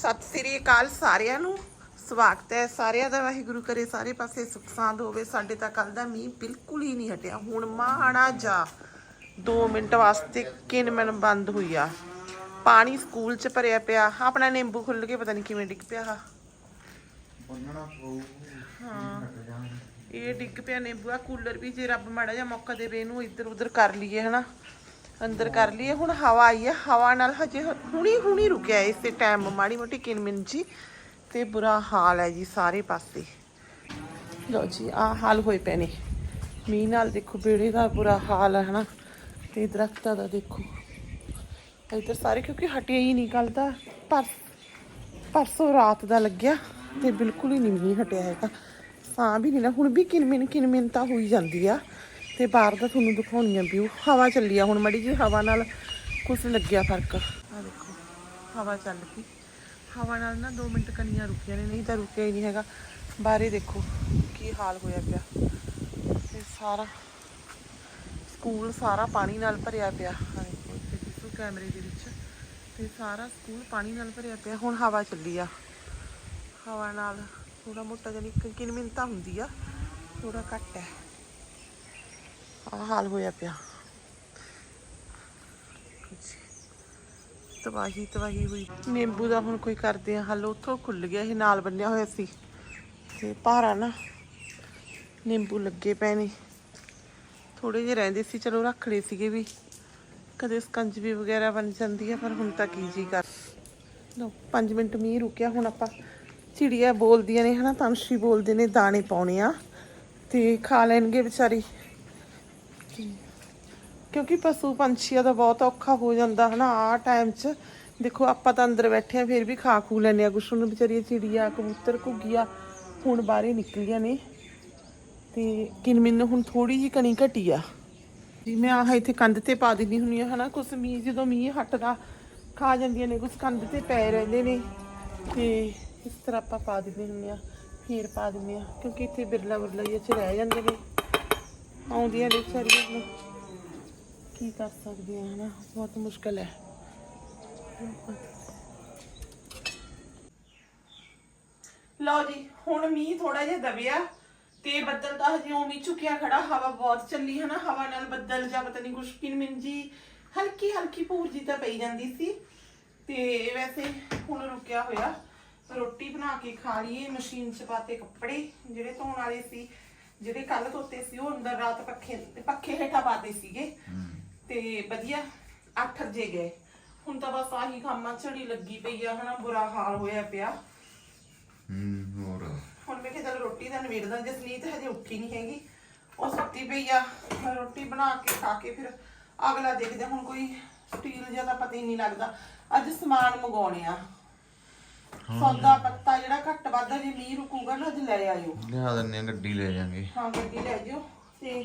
ਸਤਿ ਸ੍ਰੀ ਅਕਾਲ ਸਾਰਿਆਂ ਨੂੰ। ਸਵਾਗਤ ਹੈ ਸਾਰਿਆਂ ਦਾ। ਵਾਹਿਗੁਰੂ ਕਰੇ ਸਾਰੇ ਪਾਸੇ ਸੁਖ ਸਾਂਦ ਹੋਵੇ। ਸਾਡੇ ਤਾਂ ਕੱਲ ਦਾ ਮੀਂਹ ਬਿਲਕੁਲ ਹੀ ਨਹੀਂ ਹਟਿਆ। ਹੁਣ ਮਾੜਾ ਜਾ 2 ਮਿੰਟ ਵਾਸਤੇ ਕਿਨਮਨ ਬੰਦ ਹੋਈ ਆ। ਪਾਣੀ ਸਕੂਲ ਚ ਭਰਿਆ ਪਿਆ। ਆਪਣਾ ਨਿੰਬੂ ਖੁੱਲ ਕੇ ਪਤਾ ਨਹੀਂ ਕਿਵੇਂ ਡਿੱਗ ਪਿਆ ਆ। ਹਾਂ। ਇਹ ਡਿੱਗ ਪਿਆ ਨਿੰਬੂ। ਆ ਕੂਲਰ ਵੀ ਜੇ ਰੱਬ ਮਾੜਾ ਜਿਹਾ ਮੌਕਾ ਦੇਵੇ ਇਹਨੂੰ ਇੱਧਰ ਉੱਧਰ ਕਰ ਲਈਏ ਹਨਾ। ਅੰਦਰ ਕਰ ਲਈਏ। ਹੁਣ ਹਵਾ ਆਈ ਹੈ। ਹਵਾ ਨਾਲ ਹਜੇ ਹੁਣੀ ਹੁਣੀ ਰੁਕਿਆ ਇਸੇ ਟਾਈਮ ਮਾੜੀ ਮੋਟੀ ਕਿਨਮਿਨ ਜੀ ਤੇ ਬੁਰਾ ਹਾਲ ਹੈ ਜੀ ਸਾਰੇ ਪਾਸੇ। ਲੋ ਜੀ, ਆ ਹਾਲ ਹੋਏ ਪਏ ਨੇ। ਮੀਂਹ ਨਾਲ ਦੇਖੋ, ਬੇੜੇ ਦਾ ਬੁਰਾ ਹਾਲ ਹੈ, ਹਨਾ? ਤੇ ਦਰਖਤਾਂ ਦਾ ਦੇਖੋ। ਇੱਧਰ ਸਾਰੇ, ਕਿਉਂਕਿ ਹਟਿਆ ਹੀ ਨਹੀਂ ਕੱਲ ਦਾ। ਪਰ, ਪਰਸੋਂ ਰਾਤ ਦਾ ਲੱਗਿਆ ਤੇ ਬਿਲਕੁਲ ਹੀ ਨਹੀਂ ਮੀਂਹ ਹਟਿਆ ਹੈਗਾ। ਸਾਂ ਵੀ ਨਹੀਂ ਨਾ। ਹੁਣ ਵੀ ਕਿਨਮਿਨ ਕਿਨਮਿਨ ਤਾਂ ਹੋਈ ਜਾਂਦੀ ਆ। ਤੇ ਬਾਹਰ ਦਾ ਤੁਹਾਨੂੰ ਦਿਖਾਉਣੀ ਆ ਵਿਊ ਹਵਾ ਚੱਲੀ ਆ ਹੁਣ ਮੜੀ ਜੀ ਹਵਾ ਨਾਲ ਕੁਝ ਲੱਗਿਆ ਫ਼ਰਕ। ਆ ਦੇਖੋ, ਹਵਾ ਚੱਲ ਪਈ। ਹਵਾ ਨਾਲ ਨਾ 2 ਮਿੰਟ ਕੰਨੀਆਂ ਰੁਕੀਆਂ ਨੇ, ਨਹੀਂ ਤਾਂ ਰੁਕਿਆ ਹੀ ਨਹੀਂ ਹੈਗਾ। ਬਾਹਰੇ ਦੇਖੋ ਕੀ ਹਾਲ ਹੋਇਆ ਪਿਆ। ਤੇ ਸਾਰਾ ਸਕੂਲ ਸਾਰਾ ਪਾਣੀ ਨਾਲ ਭਰਿਆ ਪਿਆ। ਹਾਂ ਦੇਖੋ ਇੱਥੇ ਦਿਸੂ ਕੈਮਰੇ ਦੇ ਵਿੱਚ। ਤੇ ਸਾਰਾ ਸਕੂਲ ਪਾਣੀ ਨਾਲ ਭਰਿਆ ਪਿਆ। ਹੁਣ ਹਵਾ ਚੱਲੀ ਆ। ਹਵਾ ਨਾਲ ਥੋੜਾ ਮੋਟਾ ਜਾਨੀ ਕਿਨ ਮਿੰਤਾ ਹੁੰਦੀ ਆ ਥੋੜਾ ਘੱਟ ਹੈ। ਆ ਹਾਲ ਹੋਇਆ ਪਿਆ। ਤਬਾਹੀ ਤਬਾਹੀ ਹੋਈ। ਨਿੰਬੂ ਦਾ ਹੁਣ ਕੋਈ ਕਰਦੇ ਆ ਹੱਲ, ਉੱਥੋਂ ਖੁੱਲ ਗਿਆ ਇਹ, ਨਾਲ ਬੰਨਿਆ ਹੋਇਆ ਸੀ। ਤੇ ਭਾਰਾ ਨਾ, ਨਿੰਬੂ ਲੱਗੇ ਪਏ ਨੇ। ਥੋੜੇ ਜਿਹੇ ਰਹਿੰਦੇ ਸੀ, ਚਲੋ ਰੱਖ ਲਏ ਸੀਗੇ ਵੀ। ਕਦੇ ਸਕੰਜ ਵੀ ਵਗੈਰਾ ਬਣ ਜਾਂਦੀ ਆ, ਪਰ ਹੁਣ ਤਾਂ ਕੀ ਜੀ ਕਰ। ਲੋ 5 ਮਿੰਟ ਮੀਂਹ ਰੁਕਿਆ, ਹੁਣ ਆਪਾਂ ਚਿੜੀਆਂ ਬੋਲਦੀਆਂ ਨੇ ਹਨਾ ਤਨਸ਼ੀ ਬੋਲਦੇ ਨੇ, ਦਾਣੇ ਪਾਉਣੇ ਆ। ਤੇ ਖਾ ਲੈਣਗੇ ਵਿਚਾਰੀ। ਕਿਉਂਕਿ ਪਸ਼ੂ ਪੰਛੀਆਂ ਦਾ ਬਹੁਤ ਔਖਾ ਹੋ ਜਾਂਦਾ, ਹਨਾ ਆ ਟਾਈਮ 'ਚ। ਦੇਖੋ, ਆਪਾਂ ਤਾਂ ਅੰਦਰ ਬੈਠੇ ਆ ਫਿਰ ਵੀ ਖਾ ਖੂ ਲੈਂਦੇ ਆ ਕੁਛ ਨੂੰ ਵਿਚਾਰੀ ਚਿੜੀਆ, ਕਬੂਤਰ, ਘੁੱਗੀਆਂ ਹੁਣ ਬਾਹਰੇ ਨਿਕਲੀਆਂ ਨੇ। ਤੇ ਮੈਨੂੰ ਹੁਣ ਥੋੜੀ ਜਿਹੀ ਕਣੀ ਘਟੀ ਆ। ਜੀ ਮੈਂ ਆਹ ਇੱਥੇ ਕੰਧ ਤੇ ਪਾ ਦਿੰਦੀ ਹੁੰਦੀ ਆ ਹਨਾ। ਕੁਛ ਮੀਂਹ, ਜਦੋਂ ਮੀਂਹ ਹਟਦਾ, ਖਾ ਜਾਂਦੀਆਂ ਨੇ। ਕੁਛ ਕੰਧ ਤੇ ਪੈ ਰਹਿੰਦੇ ਨੇ। ਤੇ ਇਸ ਤਰ੍ਹਾਂ ਆਪਾਂ ਪਾ ਦਿੰਦੇ ਹੁੰਦੇ ਆ ਫੇਰ ਪਾ ਦਿੰਦੇ ਆ ਕਿਉਂਕਿ ਇੱਥੇ ਬਿਰਲਾ ਬਿਰਲਾ ਜਿਹਾ ਚ ਰਹਿ ਜਾਂਦੇ ਨੇ। ਆਉਂਦੀਆਂ ਨੇ ਵਿਚਾਰੀਆਂ ਨੂੰ। ਕੀ ਕਰ ਸਕਦੇ ਆ ਹਨਾ? ਬਹੁਤ ਮੁਸ਼ਕਲ ਹੈ। ਲਓ ਜੀ ਹੁਣ ਮੀਂਹ ਥੋੜਾ ਜਿਹਾ ਦਬਿਆ ਤੇ ਬੱਦਲ ਤਾਂ ਹਜੇ ਉਵੇਂ ਹੀ ਝੁਕਿਆ ਖੜਾ ਹਵਾ ਬਹੁਤ ਚੱਲੀ ਹੈ ਨਾ ਹਵਾ ਨਾਲ ਬੱਦਲ ਜਾਂ ਪਤਾ ਨਹੀਂ ਕੁਛ ਕਿਨਮਿਨ ਜੀ ਹਲਕੀ ਹਲਕੀ ਭੂਰ ਜੀ ਤਾਂ ਪਈ ਜਾਂਦੀ ਸੀ। ਤੇ ਵੈਸੇ ਹੁਣ ਰੁਕਿਆ ਹੋਇਆ ਰੋਟੀ ਬਣਾ ਕੇ ਖਾ ਲਈਏ ਮਸ਼ੀਨ 'ਚ ਪਾਤੇ ਕੱਪੜੇ ਜਿਹੜੇ ਧੋਣ ਵਾਲੇ ਸੀ ਜਿਹੜੇ ਕੱਲ ਧੋਤੇ ਸੀ ਉਹ ਅੰਦਰ ਰਾਤ ਪੱਖੇ ਪੱਖੇ ਹੇਠਾਂ ਪਾਤੇ ਸੀਗੇ। ਤੇ ਵਧੀਆ ਅੱਠ ਜੇ ਗਏ। ਹੁਣ ਤਾਂ ਬਸ ਆਹੀ ਕੰਮਾਂ ਝੜੀ ਲੱਗੀ ਪਈ ਆ ਹਨਾ ਬੁਰਾ ਹਾਲ ਹੋਇਆ ਪਿਆ। ਹੂੰ ਹੋਰ? ਹੁਣ ਮੈਂ ਕਿਹਾ ਚੱਲ ਰੋਟੀ ਦਾ ਨਵੇੜਦਾ ਜਸਨੀਤ ਹਜੇ ਉੱਠੀ ਨਹੀਂ ਹੈਗੀ ਉਹ ਸੁੱਤੀ ਪਈ ਆ ਰੋਟੀ ਬਣਾ ਕੇ ਖਾ ਕੇ ਫਿਰ ਅਗਲਾ ਦੇਖਦੇ। ਹੁਣ ਕੋਈ ਸਟੀਲ ਜਿਹਾ ਤਾਂ ਪਤਾ ਹੀ ਨਹੀਂ ਲੱਗਦਾ। ਅੱਜ ਸਮਾਨ ਮੰਗਾਉਣੇ ਆ। ਸੌਦਾ ਪੱਤਾ ਜਿਹੜਾ ਘੱਟ ਵੱਧ ਜੇ ਮੀਂਹ ਰੁਕੂਗਾ ਨਾ ਅੱਜ ਲੈ ਆਇਓ। ਲਿਆ ਦਿੰਨੇ ਗੱਡੀ ਲੈ ਜਾਾਂਗੇ। ਹਾਂ ਗੱਡੀ ਲੈ ਜਿਓ ਤੇ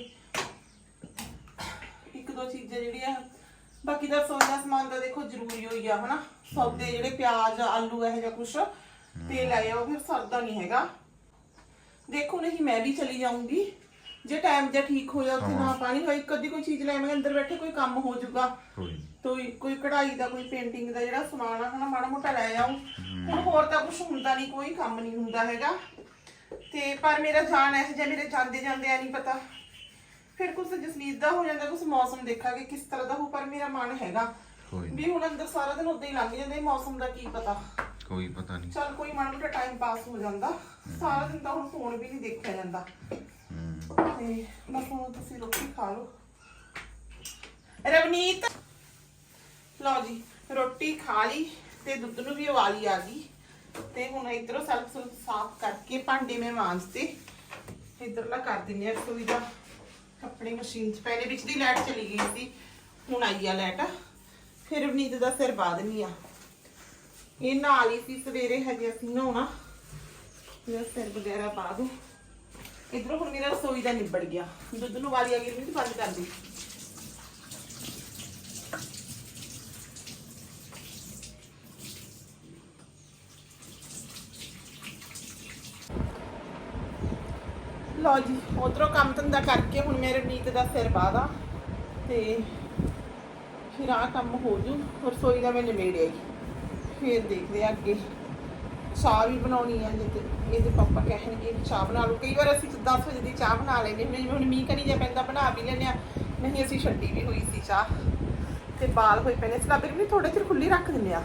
ਦੋ ਚੀਜ਼ਾਂ ਜਿਹੜੀਆਂ ਬਾਕੀ ਦਾ ਦਾ ਸਮਾਨ ਤਾਂ ਦੇਖੋ ਜ਼ਰੂਰੀ ਹੋਈ ਆ ਹਨਾ? ਸੌਦੇ ਜਿਹੜੇ ਪਿਆਜ਼ ਆਲੂ ਇਹੋ ਜਿਹਾ ਕੁਛ ਤੇ ਲੈ ਆਓ ਫਿਰ ਸਰਦਾ ਨਹੀਂ ਹੈਗਾ। ਦੇਖੋ ਨਹੀਂ ਮੈਂ ਵੀ ਚਲੀ ਜਾਊਂਗੀ। ਜੇ ਟਾਈਮ ਜੇ ਠੀਕ ਹੋ ਜਾ ਉੱਥੇ ਨਾ ਪਾਣੀ ਹੋਈ ਕਦੀ ਕੋਈ ਚੀਜ਼ ਲੈ ਮੈਂ ਅੰਦਰ ਬੈਠੇ ਕੋਈ ਕੰਮ ਹੋ ਜਾਊਗਾ। ਕੋਈ ਕੋਈ ਕੋਈ ਕਢਾਈ ਦਾ ਕੋਈ ਪੇਂਟਿੰਗ ਦਾ ਜਿਹੜਾ ਸਮਾਨ ਆ ਹਨਾ ਮਾੜਾ ਮੋਟਾ ਲੈ ਆਉਂ ਹੁਣ ਹੋਰ ਤਾਂ ਕੁਝ ਹੁੰਦਾ ਨਹੀਂ ਕੋਈ ਕੰਮ ਨਹੀਂ ਹੁੰਦਾ ਹੈਗਾ। ਤੇ ਪਰ ਮੇਰਾ ਜਾਨ ਇਹ ਜਿਹਾ ਮੇਰੇ ਜਾਂਦੇ ਜਾਂਦੇ ਆ ਨਹੀਂ ਪਤਾ। ਫਿਰ ਕੁਝ ਜਸਨੀਤ ਦਾ ਹੋ ਜਾਂਦਾ ਕੁਝ ਮੌਸਮ ਦੇਖਾਂਗੇ ਕਿਸ ਤਰ੍ਹਾਂ ਦਾ ਹੋ ਪਰ ਮੇਰਾ ਮਨ ਹੈਗਾ ਕੋਈ ਵੀ ਹੁਣ ਅੰਦਰ ਸਾਰਾ ਦਿਨ ਉਦਾਂ ਹੀ ਲੰਘ ਜਾਂਦਾ ਇਹ ਮੌਸਮ ਦਾ ਕੀ ਪਤਾ। ਕੋਈ ਪਤਾ ਨਹੀਂ ਚਲ ਕੋਈ ਮਾੜਾ ਮੋਟਾ ਟਾਈਮ ਪਾਸ ਹੋ ਜਾਂਦਾ। ਸਾਰਾ ਦਿਨ ਤਾਂ ਹੁਣ ਫੋਨ ਵੀ ਨਹੀਂ ਦੇਖਿਆ ਜਾਂਦਾ। ਤੇ ਬਸ ਹੁਣ ਤੁਸੀਂ ਰੋਟੀ ਖਾ ਲਓ। ਰਵਨੀਤ! ਲਓ ਜੀ ਰੋਟੀ ਖਾ ਲਈ ਤੇ ਦੁੱਧ ਨੂੰ ਵੀ ਉਬਾਲੀ ਆ ਗਈ। ਤੇ ਹੁਣ ਇਧਰੋਂ ਸਲਫ ਸੁਲਫ ਸਾਫ਼ ਕਰਕੇ ਭਾਂਡੇ ਮੈਂ ਮਾਂਜਤੇ ਇਧਰਲਾ ਕਰ ਦਿੰਨੇ ਆ ਰਸੋਈ ਦਾ। ਕੱਪੜੇ ਮਸ਼ੀਨ 'ਚ, ਪਹਿਲੇ ਵਿੱਚ ਦੀ ਲਾਈਟ ਚਲੀ ਗਈ ਸੀ, ਹੁਣ ਆਈ ਆ ਲਾਈਟ। ਫਿਰ ਰਵਨੀਤ ਦਾ ਸਿਰ ਪਾ ਦਿੰਨੀ ਆ। ਇਹ ਨਾਲ ਹੀ ਸੀ, ਸਵੇਰੇ ਹਜੇ ਅਸੀਂ ਨਹਾਉਣਾ। ਇਹਦਾ ਸਿਰ ਵਗੈਰਾ ਪਾ ਦੂੰ ਇਧਰੋਂ ਹੁਣ ਮੇਰਾ ਰਸੋਈ ਦਾ ਨਿਬੜ ਗਿਆ। ਦੁੱਧ ਨੂੰ ਵਾਲੀ ਆ ਗਈ ਨਹੀਂ ਬੰਦ ਕਰ ਦੀ ਲਓ ਜੀ ਉਧਰੋਂ ਕੰਮ ਧੰਦਾ ਕਰਕੇ ਹੁਣ ਮੇਰੇ ਨੀਤ ਦਾ ਸਿਰ ਬਾਦਾ ਤੇ ਫਿਰ ਆਹ ਕੰਮ ਹੋ ਜੂ, ਰਸੋਈ ਦਾ ਮੈਂ ਨਿਬੇੜਿਆ ਹੀ ਫਿਰ ਦੇਖਦੇ ਆ ਅੱਗੇ। ਚਾਹ ਵੀ ਬਣਾਉਣੀ ਹੈ ਜੇ ਤੇ ਇਹਦੇ ਪਾਪਾ ਕਹਿਣਗੇ ਚਾਹ ਬਣਾ ਲਓ। ਕਈ ਵਾਰ ਅਸੀਂ 10 ਵਜੇ ਦੀ ਚਾਹ ਬਣਾ ਲੈਂਦੇ। ਹੁੰਦੇ ਹੁਣ ਮੀਂਹ ਕਣੀ ਜਾਂ ਪੈਂਦਾ ਬਣਾ ਵੀ ਲੈਂਦੇ ਆ। ਨਹੀਂ, ਅਸੀਂ ਛੱਡੀ ਵੀ ਹੋਈ ਸੀ ਚਾਹ। ਤੇ ਬਾਲ ਹੋਏ ਪਏ ਨੇ। ਸਲਾਬੇ ਵੀ ਥੋੜੇ ਚਿਰ ਖੁੱਲੀ ਰੱਖ ਦਿੰਦੇ ਆ।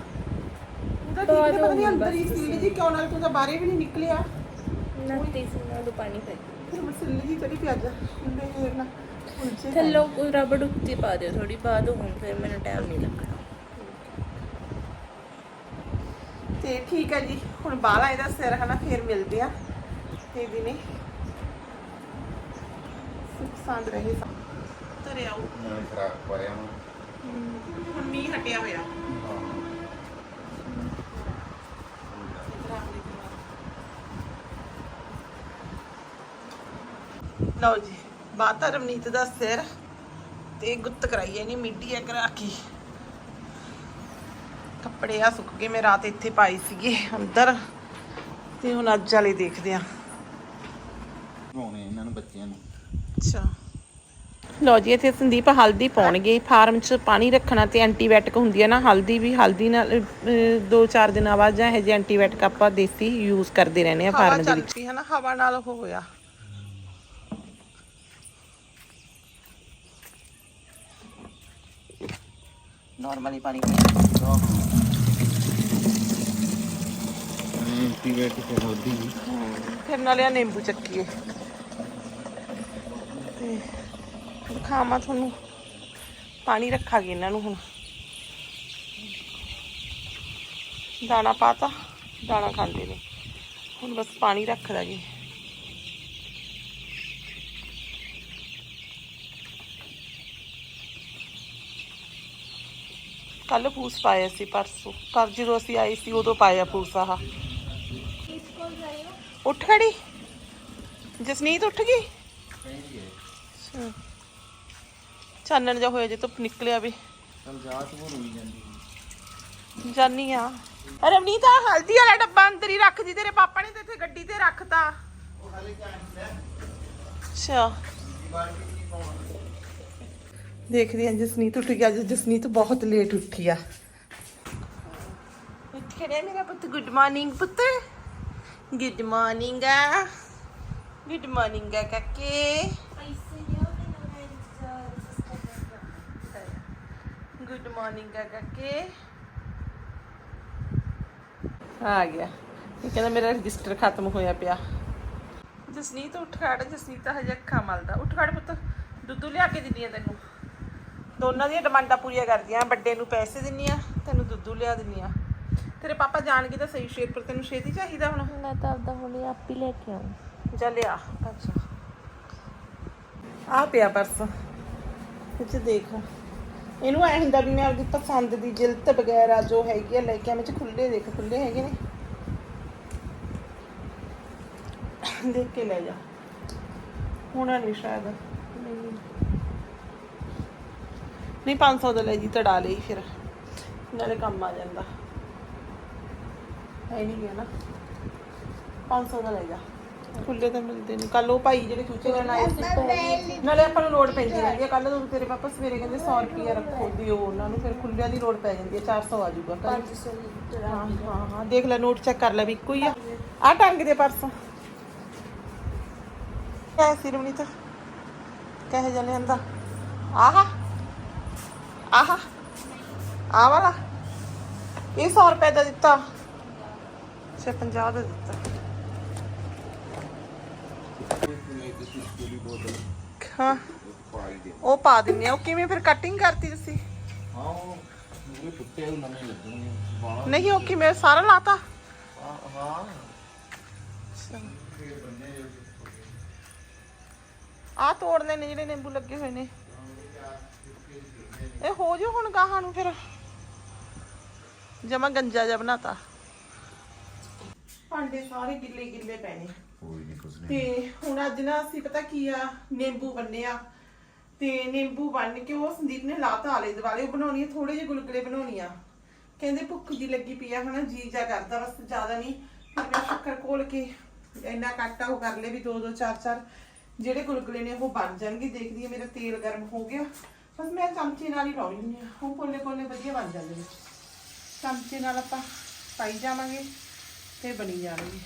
ਉਹਦਾ ਠੀਕ ਨੇ ਪਤਾ ਨਹੀਂ ਅੰਦਰ ਹੀ ਸੀਲ ਜੀ। ਕਿਉਂ? ਨਾਲ ਤੂੰ ਤਾਂ ਬਾਹਰੇ ਵੀ ਨਹੀਂ ਨਿਕਲਿਆ। ਨੱਤੀ ਸੀ ਨਾ ਪਾਣੀ ਪੈ ਪਿਆਜ ਹੁੰਦੇ ਹੋਏ ਨਾ ਉਲਝੇ ਥੱਲੋਂ ਕੋਈ ਰਬੜ ਉੱਤੇ ਪਾ ਦਿਓ ਥੋੜੀ ਬਾਅਦ ਹੁਣ ਫਿਰ ਮੈਨੂੰ ਟਾਈਮ ਨਹੀਂ ਲੱਗਣਾ। ਤੇ ਠੀਕ ਹੈ ਜੀ ਹੁਣ ਬਾਲਾ ਇਹਦਾ ਸਿਰ ਹਨਾ ਫੇਰ ਮਿਲਦੇ ਆ। ਤੇ ਦਿਨੇ ਸੁਖ ਸਾਂਦ ਰਹੇ ਤਰੇ ਆਉ ਮੈਂ ਖਰਾਕ ਪਾਇਆ ਹੁਣ ਮੀਂਹ ਹਟਿਆ ਹੋਇਆ। ਲਓ ਜੀ ਬਾਤਾ ਰਵਨੀਤ ਦਾ ਸਿਰ ਤੇ ਗੁੱਤ ਕਰਾਈਏ ਨਹੀਂ ਮਿੱਡੀ ਆ ਕਰਾ ਕੇ। ਕੱਪੜੇ ਆ ਸੁੱਕ ਗਏ ਮੈਂ ਰਾਤ ਇੱਥੇ ਪਾਈ ਸੀਗੇ ਅੰਦਰ ਤੇ ਹੁਣ ਅੱਜ ਵਾਲੇ ਦੇਖਦੇ ਆ। ਪਾਉਣੇ ਇਹਨਾਂ ਨੂੰ ਬੱਚਿਆਂ ਨੂੰ। ਅੱਛਾ। ਲਓ ਜੀ ਇੱਥੇ ਸੰਦੀਪ ਹਲਦੀ ਪਾਉਣਗੇ। ਫਾਰਮ 'ਚ ਪਾਣੀ ਰੱਖਣਾ ਤੇ ਐਂਟੀਬਾਇਓਟਿਕ ਹੁੰਦੀ ਹੈ ਨਾ ਹਲਦੀ ਵੀ ਹਲਦੀ ਨਾਲ ਅਹ, ਦੋ ਚਾਰ ਦਿਨਾਂ ਬਾਅਦ ਜਾਂ ਇਹ ਐਂਟੀਬਾਇਓਟਿਕ ਆਪਾਂ ਦੇਸੀ ਯੂਜ਼ ਕਰਦੇ ਰਹਿੰਦੇ ਆ ਫਾਰਮ ਦੇ ਵਿੱਚ। ਹੈ ਨਾ ਹਵਾ ਨਾਲ ਉਹ ਹੋਇਆ ਨਾਰਮਲੀ ਪਾਣੀ ਐਂਟੀਬਾਇਓਟਿਕ ਤੇ ਹੋਦੀ ਫਿਰ ਨਾਲੇ ਆ ਨਿੰਬੂ ਚੱਕੀਏ। ਤੇ ਖਾਵਾਂ ਤੁਹਾਨੂੰ। ਪਾਣੀ ਰੱਖਾਂਗੇ ਇਹਨਾਂ ਨੂੰ ਹੁਣ। ਦਾਣਾ ਪਾਤਾ ਦਾਣਾ ਖਾਂਦੇ ਨੇ। ਹੁਣ ਬਸ ਪਾਣੀ ਰੱਖ ਦਾਂਗੇ। ਕੱਲ ਫੂਸ ਪਾਇਆ ਸੀ ਪਰਸੋਂ। ਪਰ ਜਦੋਂ ਅਸੀਂ ਆਏ ਸੀ, ਉਦੋਂ ਪਾਇਆ ਫੂਸ ਆਹ। ਉੱਠ ਖੜੀ? ਜਸਨੀਤ ਉੱਠ ਗਈ? ਅੱਛਾ। ਚਾਨਣ ਜਾ ਹੋਇਆ ਜੇ ਧੁੱਪ ਨਿਕਲਿਆ ਵੀ। ਚਲ ਜਾ ਤੂੰ ਰੋਈ ਜਾਂਦੀ ਜਾਨੀ ਆ। ਰਵਨੀਤ ਆ ਹਲਦੀ ਵਾਲਾ ਡੱਬਾ ਅੰਦਰ ਹੀ ਰੱਖ ਜੀ, ਤੇਰੇ ਪਾਪਾ ਨੇ ਤੇ ਇੱਥੇ ਗੱਡੀ ਤੇ ਰੱਖਤਾ। ਅੱਛਾ। ਦੇਖਦੇ ਹਾਂ ਜਸਨੀਤ ਉੱਠ ਗਿਆ, ਅੱਜ ਜਸਨੀਤ ਬਹੁਤ ਲੇਟ ਉੱਠੀ ਆ। ਉੱਠ ਖੜਿਆ ਮੇਰਾ ਪੁੱਤ ਗੁੱਡ ਮਾਰਨਿੰਗ ਪੁੱਤ। ਗੁੱਡ ਮਾਰਨਿੰਗ ਆ। ਗੁੱਡ ਮਾਰਨਿੰਗ ਆ ਕਾਕੇ। ਗੁੱਡ ਮਾਰਨਿੰਗ ਆ ਕਾਕੇ। ਆ ਗਿਆ। ਇਹ ਕਹਿੰਦਾ ਮੇਰਾ ਰਜਿਸਟਰ ਖਤਮ ਹੋਇਆ ਪਿਆ। ਜਸਨੀਤ ਉੱਠ ਖੜ, ਜਸਨੀਤ ਤਾਂ ਹਜੇ ਅੱਖਾਂ ਮਲਦਾ। ਉੱਠ ਖੜ ਪੁੱਤ, ਦੁੱਧ ਲਿਆ ਕੇ ਦਿੰਦੀ ਆ ਤੈਨੂੰ। ਦੋਨਾਂ ਦੀਆਂ ਡਿਮਾਂਡਾਂ ਪੂਰੀਆਂ ਕਰਦੀਆਂ ਵੱਡੇ ਨੂੰ ਪੈਸੇ ਦਿੰਨੀ ਆ ਤੈਨੂੰ ਦੁੱਧ ਲਿਆ ਦਿੰਨੀ ਆ। ਤੇਰੇ ਪਾਪਾ ਜਾਣਗੇ ਤਾਂ ਸਹੀ ਸ਼ੇਪ ਪਰ ਤੈਨੂੰ ਛੇਤੀ ਚਾਹੀਦਾ ਹੁਣ। ਮੈਂ ਤਾਂ ਆਪਦਾ ਹੁਣੇ ਆਪ ਹੀ ਲੈ ਕੇ ਆਉਂ ਜਾ ਲਿਆ। ਅੱਛਾ। ਆ ਪਿਆ ਪਰਸ। ਇਹ 'ਚ ਦੇਖ। ਇਹਨੂੰ ਐ ਹੁੰਦਾ ਵੀ ਮੈਂ ਆਪਦੀ ਪਸੰਦ ਦੀ ਜਿਲਤ ਵਗੈਰਾ ਜੋ ਹੈਗੀ ਆ ਲੈ ਕੇ ਆਵੇਂ ਚ ਖੁੱਲੇ ਦੇਖ ਖੁੱਲੇ ਹੈਗੇ ਨੇ। ਦੇਖ ਕੇ ਲੈ ਜਾ। ਹੋਣਾ ਨਹੀਂ ਸ਼ਾਇਦ। ਨਹੀਂ। ਨਹੀਂ 500 ਦਾ ਲੈ ਜੀ ਤੜਾ ਲਈ ਫਿਰ। ਨਾਲੇ ਕੰਮ ਆ ਜਾਂਦਾ। ਹੈ ਨਹੀਂ ਗਿਆ ਨਾ। 500 ਦਾ ਲੈ ਜਾ। ਖੁੱਲੇ ਤਾਂ ਮਿਲਦੇ ਨਹੀਂ। ਕੱਲ ਉਹ ਭਾਈ ਜਿਹੜੇ ਚੂਚੇ ਲੈਣ ਆਏ ਸੀ ਨਾਲੇ ਆਪਾਂ ਨੂੰ ਲੋੜ ਪੈਂਦੀ ਰਹਿੰਦੀ ਹੈ ਕੱਲ ਨੂੰ ਤੇਰੇ ਪਾਪਾ ਸਵੇਰੇ ਕਹਿੰਦੇ 100 ਰੁਪਿਆ ਰੱਖੋ ਦਿਓ। ਉਹਨਾਂ ਨੂੰ ਫਿਰ ਖੁੱਲਿਆਂ ਦੀ ਲੋੜ ਪੈ ਜਾਂਦੀ ਹੈ 400 ਆ ਜਾਊਗਾ ਕੱਲ ਹਾਂ ਹਾਂ ਹਾਂ। ਦੇਖ ਲੈ ਨੋਟ ਚੈੱਕ ਕਰ ਲੈ ਵੀ ਇੱਕੋ ਹੀ ਆ। ਆ ਟੰਗ ਦੇ ਪਰਸੋਂ। ਕੈ ਸਿਰਮਨੀਤ ਕਹੇ ਜਲੇ ਆਂਦਾ ਆਹਾ। ਆਹਾ ਆ ਵਾਲਾ ਇਹ 100 ਰੁਪਏ ਦਾ ਦਿੱਤਾ ਸੇ 50 ਦਾ ਦਿੱਤਾ ਹਾਂ ਉਹ ਪਾ ਦਿੰਨੇ ਆ ਉਹ ਕਿਵੇਂ ਫਿਰ ਕਟਿੰਗ ਕਰਤੀ ਤੁਸੀਂ ਹਾਂ ਉਹ ਮੂਰੇ ਟੁੱਟੇ ਉਹ ਨਵੇਂ ਲੱਗਣਗੇ ਬਾਹਰ ਨਹੀਂ ਉਹ ਕਿਵੇਂ ਸਾਰਾ ਲਾਤਾ ਹਾਂ ਆ ਤੋੜਨੇ ਨੇ ਜਿਹੜੇ ਨਿੰਬੂ ਲੱਗੇ ਹੋਏ ਨੇ ਇਹ ਹੋ ਜੋ ਹੁਣ ਗਾਹਾਂ ਨੂੰ ਫਿਰ। ਜਮਾ ਗੰਜਾ ਜਿਹਾ ਬਣਾਤਾ। ਭਾਂਡੇ ਸਾਰੇ ਗਿੱਲੇ ਗਿੱਲੇ ਪੈ ਨੇ ਕੋਈ ਨਹੀਂ ਕੁਛ ਨਹੀਂ ਤੇ ਹੁਣ ਅੱਜ ਨਾ ਅਸੀਂ ਪਤਾ ਕੀ ਆ ਨਿੰਬੂ ਬੰਨੇ ਆ। ਤੇ ਨਿੰਬੂ ਬੰਨ ਕੇ ਉਹ ਸੰਦੀਪ ਨੇ ਲਾਤਾ ਆਲੇ ਦੁਆਲੇ ਉਹ ਬਣਾਉਣੀ ਆ ਥੋੜੇ ਜਿਹੇ ਗੁਲਗੁਲੇ ਬਣਾਉਣੀ ਆ। ਕਹਿੰਦੇ ਭੁੱਖ ਜੀ ਲੱਗੀ ਪਈ ਆ ਹਨਾ ਜੀ ਜਾ ਕਰਦਾ ਬਸ ਜ਼ਿਆਦਾ ਨਹੀਂ ਫਿਰ ਮੈਂ ਸ਼ੱਕਰ ਘੋਲ ਕੇ ਇੰਨਾ ਕਾਟਾ ਉਹ ਕਰ ਲਏ ਵੀ ਦੋ ਦੋ ਚਾਰ ਚਾਰ। ਜਿਹੜੇ ਗੁਲਗੁਲੇ ਨੇ ਉਹ ਬਣ ਜਾਣਗੇ ਦੇਖਦੀ ਆ ਮੇਰਾ ਤੇਲ ਗਰਮ ਹੋ ਗਿਆ। ਬਸ ਮੈਂ ਚਮਚੇ ਨਾਲ ਹੀ ਲਾਉਣੀ ਹੁੰਦੀ ਆ ਉਹ ਪੋਲੇ ਪੋਲੇ ਵਧੀਆ ਬਣ ਜਾਂਦੇ ਨੇ ਚਮਚੇ ਨਾਲ ਆਪਾਂ ਪਾਈ ਜਾਵਾਂਗੇ ਤੇ ਬਣੀ ਜਾਣਗੇ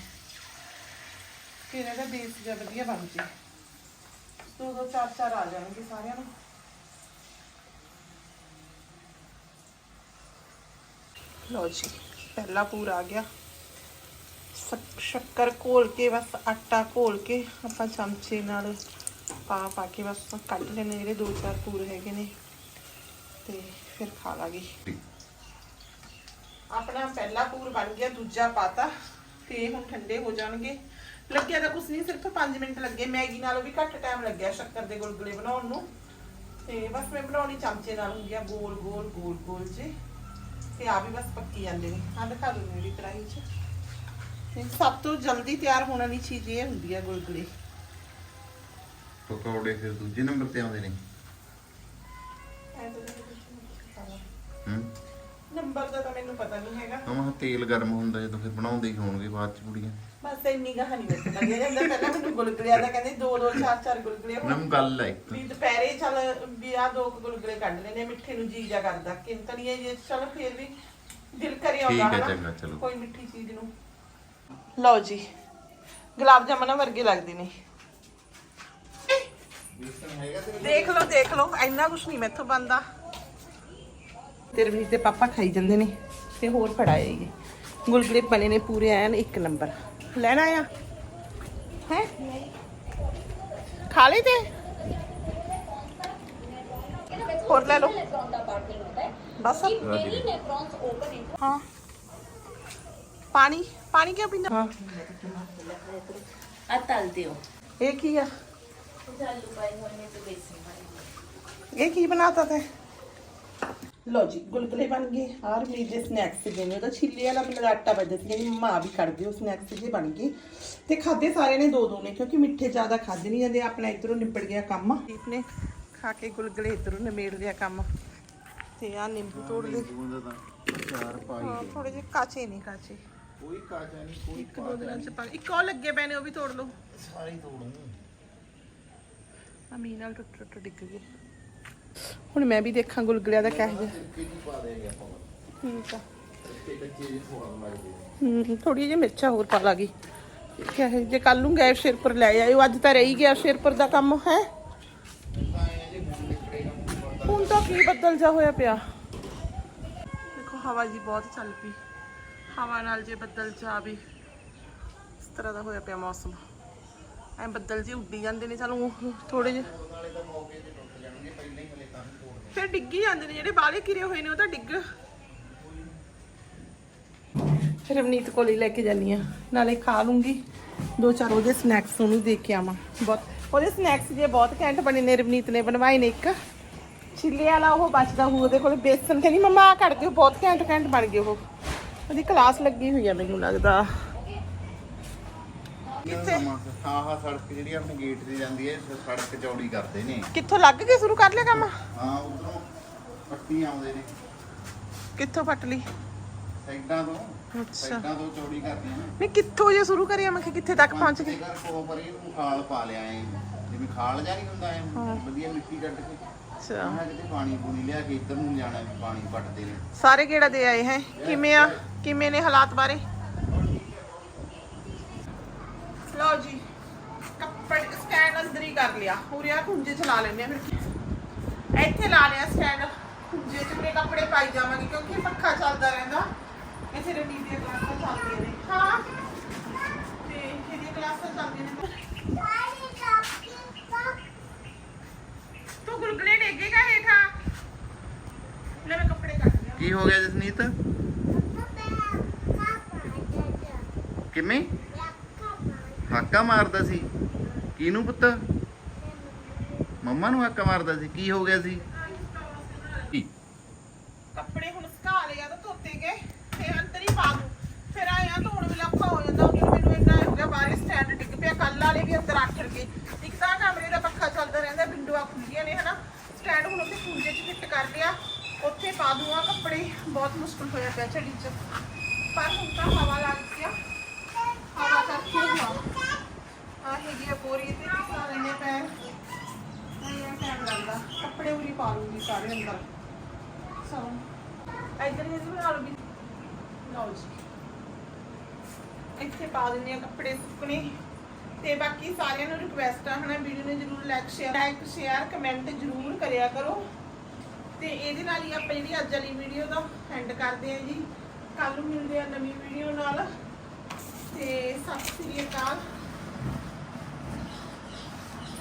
ਫਿਰ ਇਹਦਾ ਬੇਸ ਜਿਹਾ ਵਧੀਆ ਬਣ ਜੇ ਦੋ ਦੋ ਚਾਰ ਚਾਰ ਆ ਜਾਣਗੇ ਸਾਰਿਆਂ ਨੂੰ ਲਓ ਜੀ ਪਹਿਲਾ ਪੂਰਾ ਆ ਗਿਆ ਸ਼ੱਕ- ਸ਼ੱਕਰ ਘੋਲ ਕੇ ਬਸ ਆਟਾ ਘੋਲ ਕੇ ਆਪਾਂ ਚਮਚੇ ਨਾਲ ਪਾ ਪਾ ਕੇ ਬਸ ਕੱਢ ਲੈਣੇ ਜਿਹੜੇ ਦੋ ਚਾਰ ਪੂਰ ਹੈਗੇ ਨੇ ਤੇ ਫਿਰ ਖਾ ਲਾਂਗੇ। ਆਪਣਾ ਪਹਿਲਾ ਪੂਰ ਬਣ ਗਿਆ, ਦੂਜਾ ਪਾਤਾ, ਤੇ ਹੁਣ ਠੰਡੇ ਹੋ ਜਾਣਗੇ। ਲੱਗਿਆ ਤਾਂ ਕੁਛ ਨਹੀਂ, ਸਿਰਫ 5 ਮਿੰਟ ਲੱਗੇ। ਮੈਗੀ ਨਾਲੋਂ ਵੀ ਘੱਟ ਟਾਈਮ ਲੱਗਿਆ ਸ਼ੱਕਰ ਦੇ ਗੁਲਗੁਲੇ ਬਣਾਉਣ ਨੂੰ। ਤੇ ਬਸ ਮੈਂ ਬਣਾਉਣੀ ਚਮਚੇ ਨਾਲ ਹੁੰਦੀ ਆ, ਗੋਲ ਗੋਲ ਗੋਲ ਗੋਲ ਜੇ। ਤੇ ਆ ਵੀ ਬਸ ਪੱਕੀ ਜਾਂਦੇ ਨੇ। ਆ ਦਿਖਾ ਦੂੰ ਮੇਰੀ ਕੜਾਹੀ 'ਚ। ਸਭ ਤੋਂ ਜਲਦੀ ਤਿਆਰ ਹੋਣ ਵਾਲੀ ਚੀਜ਼ ਇਹ ਹੁੰਦੀ ਆ ਗੁਲਗੁਲੇ। ਪਕੌੜੇ ਫਿਰ ਦੂਜੇ ਨੰਬਰ ਤੇ ਆਉਂਦੇ ਨੇ। ਹੂੰ। ਨੰਬਰ ਦਾ ਤਾਂ ਮੈਨੂੰ ਪਤਾ ਨਹੀਂ ਹੈਗਾ। ਕਮਾ ਤੇਲ ਗਰਮ ਹੁੰਦਾ ਜਦੋਂ ਫਿਰ ਬਣਾਉਂਦੇ ਹੀ ਹੋਣਗੇ ਬਾਅਦ ਚ ਕੁੜੀਆਂ। ਬਸ ਇੰਨੀ ਕਹਾਣੀ ਵਿੱਚ ਲੱਗਿਆ ਜਾਂਦਾ ਪਹਿਲਾਂ ਮੈਨੂੰ ਗੁਲਗੁਲਿਆਂ ਦਾ ਕਹਿੰਦੇ ਦੋ ਦੋ ਚਾਰ ਚਾਰ ਗੁਲਗੁਲੇ ਉਹਨਾਂ ਨੂੰ ਗੱਲ ਹੈ ਇੱਕ। ਵੀ ਦੁਪਹਿਰੇ ਚੱਲ ਵੀ ਆ ਦੋ ਕੁ ਗੁਲਗੁਲੇ ਕੱਢ ਲੈਨੇ ਮਿੱਠੇ ਨੂੰ ਜੀ ਜਾ ਕਰਦਾ। ਕਿੰਤਣੀਏ ਜੇ ਚੱਲ ਫੇਰ ਵੀ ਦਿਲ ਕਰੇ ਆਉਂਦਾ ਠੀਕ ਹੈ, ਚੰਗਾ, ਚਲੋ। ਕੋਈ ਮਿੱਠੀ ਚੀਜ਼ ਨੂੰ। ਲਓ ਜੀ ਗੁਲਾਬ ਜਾਮਨਾਂ ਵਰਗੇ ਲੱਗਦੇ ਨੇ। ਦੇਖ ਲਓ ਦੇਖ ਲਓ ਇੰਨਾ ਕੁਛ ਨਹੀਂ ਮੈਥੋਂ ਬੰਦਾ ਤੇਰੇ ਵੀ ਤੇ ਪਾਪਾ ਖਾਈ ਜਾਂਦੇ ਨੇ ਤੇ ਹੋਰ ਫੜਾਏ ਇਹ। ਗੁਲਗੁਲੇ ਬਣੇ ਨੇ ਪੂਰੇ ਐਨ ਇੱਕ ਨੰਬਰ। ਲੈਣਾ ਆ ਹੈ? ਖਾ ਲਈ ਤੇ? ਹੋਰ ਲੈ ਲਓ। ਬਸ। ਹਾਂ। ਪਾਣੀ ਪਾਣੀ ਕਿਉਂ ਪੀਂਦਾ? ਹਾਂ। ਆ ਤਲ ਦਿਓ ਇਹ ਕੀ ਆ? ਆਲੂ ਪਾਏ ਹੋਏ ਨੇ ਤੇ ਬੇਸਨ ਪਾਏ ਇਹ ਕੀ ਬਣਾਤਾ ਤੇ ਲੋ ਜੀ ਗੁਲਗੁਲੇ ਬਣ ਗਏ ਆਰ ਮੇਰੇ ਦੇ ਸਨੈਕਸ ਜੇ ਨੇ ਉਹਦਾ ਛਿੱਲੇ ਵਾਲਾ ਮੈਨੂੰ ਆਟਾ ਵੱਜਦਾ ਸੀ ਜਿਹੜੀ ਮਾਂ ਵੀ ਕੱਢਦੇ ਉਹ ਸਨੈਕਸ ਜੇ ਬਣ ਗਏ ਤੇ ਖਾਦੇ ਸਾਰੇ ਨੇ ਦੋ ਦੋ ਨੇ ਕਿਉਂਕਿ ਮਿੱਠੇ ਜ਼ਿਆਦਾ ਖਾਦੇ ਨਹੀਂ ਜਾਂਦੇ ਆਪਣਾ ਇਧਰੋਂ ਨਿਬੜ ਗਿਆ ਕੰਮ ਦੀਪ ਨੇ ਖਾ ਕੇ ਗੁਲਗੁਲੇ ਇਧਰੋਂ ਨਿਬੇੜ ਲਿਆ ਕੰਮ ਤੇ ਆ ਨਿੰਬੂ ਤੋੜ ਲਏ ਉਹਦਾ ਤਾਂ ਚਾਰ ਪਾਈ ਹਾਂ ਥੋੜੇ ਜਿਹੇ ਕਾਚੇ ਨਹੀਂ ਕਾਚੇ ਕੋਈ ਕਾਚਾ ਨਹੀਂ ਕੋਈ ਇੱਕ ਦੋ ਦਿਨਾਂ ਚ ਪਾ ਇੱਕ ਉਹ ਲੱਗੇ ਪਏ ਨੇ ਉਹ ਵੀ ਤੋੜ ਲਓ ਸਾਰੀ ਤੋੜੂ ਆ ਮੀਂਹ ਨਾਲ ਟੁੱਟ ਟੁੱਟ ਡਿੱਗ ਗਏ ਹੁਣ ਮੈਂ ਵੀ ਦੇਖਾਂ ਗੁਲਗੁਲਿਆਂ ਦਾ ਕਹਿ ਜਿਹਾ। ਠੀਕ ਆ। ਹੂੰ ਥੋੜੀ ਜਿਹੀ ਮਿਰਚਾਂ ਹੋਰ ਪਾ ਲਾਗੀ ਜੇ ਕੱਲ ਨੂੰ ਗਏ ਸ਼ੇਰਪੁਰ ਲੈ ਆਇਓ ਅੱਜ ਤਾਂ ਰਹੀ ਗਿਆ ਸ਼ੇਰਪੁਰ ਦਾ ਕੰਮ ਹੈ? ਹੁਣ ਤਾਂ ਕੀ ਬੱਦਲ ਜਾ ਹੋਇਆ ਪਿਆ। ਦੇਖੋ ਹਵਾ ਜੀ ਬਹੁਤ ਚੱਲ ਪਈ। ਹਵਾ ਨਾਲ ਜੇ ਬੱਦਲ ਜਾ ਵੀ ਇਸ ਤਰ੍ਹਾਂ ਦਾ ਹੋਇਆ ਪਿਆ ਮੌਸਮ। ਐ ਬੱਦਲ ਜੀ ਉੱਡੀ ਜਾਂਦੇ ਨੇ, ਚਲੋ ਥੋੜੇ ਜਿਹੇ। ਫਿਰ ਡਿੱਗੀ ਜਾਂਦੇ ਨੇ, ਜਿਹੜੇ ਬਾਹਲੇ ਕਿਰੇ ਹੋਏ ਨੇ, ਉਹ ਤਾਂ ਡਿੱਗ। ਫਿਰ ਰਵਨੀਤ ਕੋਲ ਹੀ ਲੈ ਕੇ ਜਾਨੀ ਆ ਨਾਲੇ ਖਾ ਲੂੰਗੀ। ਦੋ ਚਾਰ ਉਹਦੇ ਸਨੈਕਸ ਉਹਨੂੰ ਦੇ ਕੇ ਆਵਾਂ। ਬਹੁਤ ਉਹਦੇ ਸਨੈਕਸ ਜੇ ਬਹੁਤ ਘੈਂਟ ਬਣੇ ਨੇ ਰਵਨੀਤ ਨੇ ਬਣਵਾਏ ਨੇ ਇੱਕ। ਛਿੱਲੇ ਵਾਲਾ ਉਹ ਬਚਦਾ ਹੋਊ, ਉਹਦੇ ਕੋਲ ਬੇਸਨ। ਕਹਿੰਦੀ, ਮੰਮਾ ਆ ਕੱਢ ਦਿਓ, ਬਹੁਤ ਘੈਂਟ ਘੈਂਟ ਬਣ ਗਏ ਉਹ। ਉਹਦੀ ਕਲਾਸ ਲੱਗੀ ਹੋਈ ਆ, ਮੈਨੂੰ ਲੱਗਦਾ। ਕਿੱਥੇ? ਹਾਂ ਹਾਂ ਸੜਕ ਜਿਹੜੀ ਆਪਣੇ ਗੇਟ ਤੇ ਜਾਂਦੀ ਹੈ ਸ- ਸੜਕ ਚੌੜੀ ਕਰਦੇ ਨੇ। ਕਿੱਥੋਂ ਲੱਗ ਕੇ ਸ਼ੁਰੂ ਕਰ ਲਿਆ ਕੰਮ? ਹਾਂ ਉਧਰੋਂ ਪੱਟੀ ਆਉਂਦੇ ਨੇ। ਕਿੱਥੋਂ ਪੱਟ ਲਈ? ਸਾਈਡਾਂ ਤੋਂ। ਅੱਛਾ। ਸਾਈਡਾਂ ਤੋਂ ਚੌੜੀ ਕਰਦੇ ਨੇ ਮੈਂ ਕਿੱਥੋਂ ਜੇ ਸ਼ੁਰੂ ਕਰਿਆ ਮੈਂ ਕਿਹਾ ਕਿੱਥੇ ਤੱਕ ਪਹੁੰਚ ਗਏ। ਘਰ ਕੋਲ ਪਰ ਇਹਨੂੰ ਖਾਲ ਪਾ ਲਿਆ ਐ ਜਿਵੇਂ ਖਾਲ ਜਾ ਨਹੀਂ ਹੁੰਦਾ ਐ ਹਾਂ। ਵਧੀਆ ਮਿੱਟੀ ਕੱਢ ਕੇ। ਅੱਛਾ। ਮੈਂ ਕਿਤੇ ਪਾਣੀ ਪੂਣੀ ਲਿਆ ਕੇ ਇੱਧਰ ਨੂੰ ਜਾਣਾ ਵੀ ਪਾਣੀ ਪੱਟਦੇ ਨੇ। ਸਾਰੇ ਕਿਹੜਾ ਦੇ ਆਏ ਹੈ? ਕਿਵੇਂ ਆ? ਕਿਵੇਂ ਨੇ ਹਾਲਾਤ ਬਾਰੇ? ਲਓ ਜੀ ਕੱਪੜੇ ਸਟੈਂਡ ਅੰਦਰ ਹੀ ਕਰ ਲਿਆ ਪੂਰੇ ਆ ਖੁੰਝੇ ਚ ਲਾ ਲੈਣੇ ਆ ਫਿਰ ਕੀ। ਇੱਥੇ ਲਾ ਲਿਆ ਸਟੈਂਡ ਖੁੰਝੇ ਚ ਮੇਰੇ ਕੱਪੜੇ ਪਾਈ ਜਾਵਾਂਗੇ ਕਿਉਂਕਿ ਪੱਖਾ ਚੱਲਦਾ ਰਹਿੰਦਾ ਇੱਥੇ ਰਵੀ ਦੀਆਂ ਕਲਾਸਾਂ ਚੱਲਦੀਆਂ ਨੇ ਹਾਂ ਤੇ ਇਹਦੀਆਂ ਕਲਾਸਾਂ ਚੱਲਦੀਆਂ ਨੇ ਤੂੰ ਗੁਲਗੁਲੇ ਡੇਗੇਗਾ ਹੇਠਾਂ ਲੈ ਮੈਂ ਕੱਪੜੇ ਕੱਢ ਲਿਆ ਕੀ ਹੋ ਗਿਆ ਜਸਨੀਤ ਕਿਵੇਂ ਹਾਕਾ ਮਾਰਦਾ ਸੀ। ਕਿਹਨੂੰ ਪੁੱਤ? ਮੰਮਾ ਨੂੰ ਹਾਕਾ ਮਾਰਦਾ ਸੀ। ਕੀ ਹੋ ਗਿਆ ਸੀ? ਕੱਪੜੇ ਹੁਣ ਸੁਕਾ ਲਿਆ ਤਾਂ ਧੋਤੇ ਗਏ। ਤੇ ਅੰਦਰ ਹੀ ਪਾ ਦੂੰ। ਫਿਰ ਆਇਆ ਧੋਣ ਵੇਲੇ ਔਖਾ ਹੋ ਜਾਂਦਾ। ਉਧਰ ਮੈਨੂੰ ਇੰਨਾ ਹੋ ਗਿਆ, ਬਾਹਰ ਸਟੈਂਡ ਡਿੱਗ ਪਿਆ। ਕੱਲ ਵਾਲੇ ਵੀ ਅੰਦਰ ਆਖੜ ਗਏ। ਇੱਕ ਤਾਂ ਕਮਰੇ ਦਾ ਪੱਖਾ ਚੱਲਦਾ ਰਹਿੰਦਾ, ਵਿੰਡੋਆਂ ਖੁੱਲੀਆਂ ਨੇ, ਹਨਾ। ਸਟੈਂਡ ਹੁਣ ਉੱਥੇ ਖੁੰਝੇ 'ਚ ਫਿੱਟ ਕਰ ਲਿਆ। ਉੱਥੇ ਪਾ ਦੂੰ ਕੱਪੜੇ। ਬਹੁਤ ਮੁਸ਼ਕਲ ਹੋਇਆ ਪਿਆ ਝੜੀ 'ਚ। ਪਰ ਹੁਣ ਤਾਂ ਹਵਾ ਲੱਗ ਗਿਆ ਹਵਾ ਕਰਕੇ ਹੁਆ ਹੈਗੀ ਆ ਬੋਰੀ ਤੇ ਕਿਸਾ ਲੈਣੇ ਪੈਰ ਨਹੀਂ ਟਾਈਮ ਲੱਗਦਾ। ਕੱਪੜੇ ਉਰੀ ਪਾ ਲੂੰਗੀ ਸਾਰੇ ਅੰਦਰ। ਸੋ ਇੱਧਰ ਇਹ ਵੀ ਨਾਲ ਵੀ ਲਓ ਜੀ। ਇੱਥੇ ਪਾ ਦਿੰਦੇ ਆ ਕੱਪੜੇ ਸੁੱਕਣੇ। ਤੇ ਬਾਕੀ ਸਾਰਿਆਂ ਨੂੰ ਰਿਕੁਐਸਟ ਆ, ਹਨਾ, ਵੀਡੀਓ ਨੂੰ ਜਰੂਰ like share like share comment ਜਰੂਰ ਕਰਿਆ ਕਰੋ। ਤੇ ਇਹਦੇ ਨਾਲ ਹੀ ਆਪਾਂ ਜਿਹੜੀ ਅੱਜ ਵਾਲੀ ਵੀਡੀਓ ਦਾ ਐਂਡ ਕਰਦੇ ਆ ਜੀ। ਕੱਲ ਨੂੰ ਮਿਲਦੇ ਆ ਨਵੀਂ ਵੀਡੀਓ ਨਾਲ। ਤੇ ਸਤਿ ਸ੍ਰੀ ਅਕਾਲ।